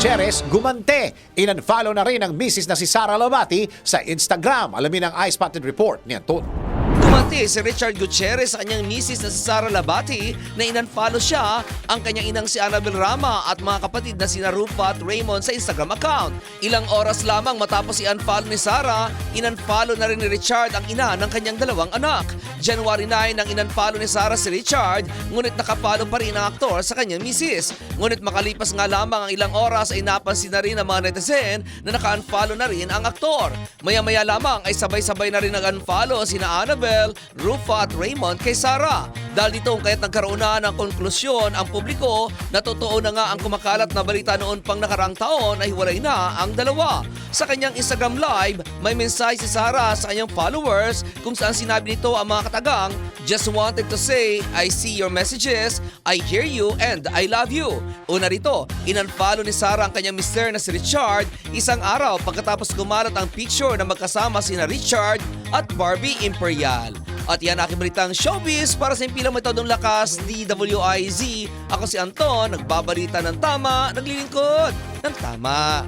Gutierrez gumante. Inunfollow na rin ang misis na si Sara Labati sa Instagram. Alamin ang iSpotted Report ni Anton. Kumante si Richard Gutierrez sa kanyang misis na si Sara Labati na inunfollow siya ang kanyang inang si Annabel Rama at mga kapatid na sina Rufa at Raymond sa Instagram account. Ilang oras lamang matapos i-unfollow ni Sara, inunfollow na rin ni Richard ang ina ng kanyang dalawang anak. January 9 nang inunfollow ni Sara si Richard, ngunit nakapalo pa rin ang aktor sa kanyang misis. Ngunit makalipas nga lamang ang ilang oras ay napansin na rin ng mga netizen na naka-unfollow na rin ang aktor. Maya-maya lamang ay sabay-sabay na rin nag-unfollow sina Annabel, Rufa at Raymond kay Sara. Dahil dito kaya't nagkaroon na ng konklusyon ang publiko na totoo na nga ang kumakalat na balita noon pang nakaraang taon na hiwalay na ang dalawa. Sa kanyang Instagram live, may mensahe si Sara sa kanyang followers kung saan sinabi nito ang mga katagang, Just wanted to say, I see your messages, I hear you, and I love you. Una rito, inunfollow ni Sara ang kanyang mister na si Richard isang araw pagkatapos kumalat ang picture na magkasama sina Richard at Barbie Imperial. At yan aking balitang showbiz para sa impilang metodong lakas, DWIZ. Ako si Anton, nagbabalita ng tama, naglilingkod ng tama.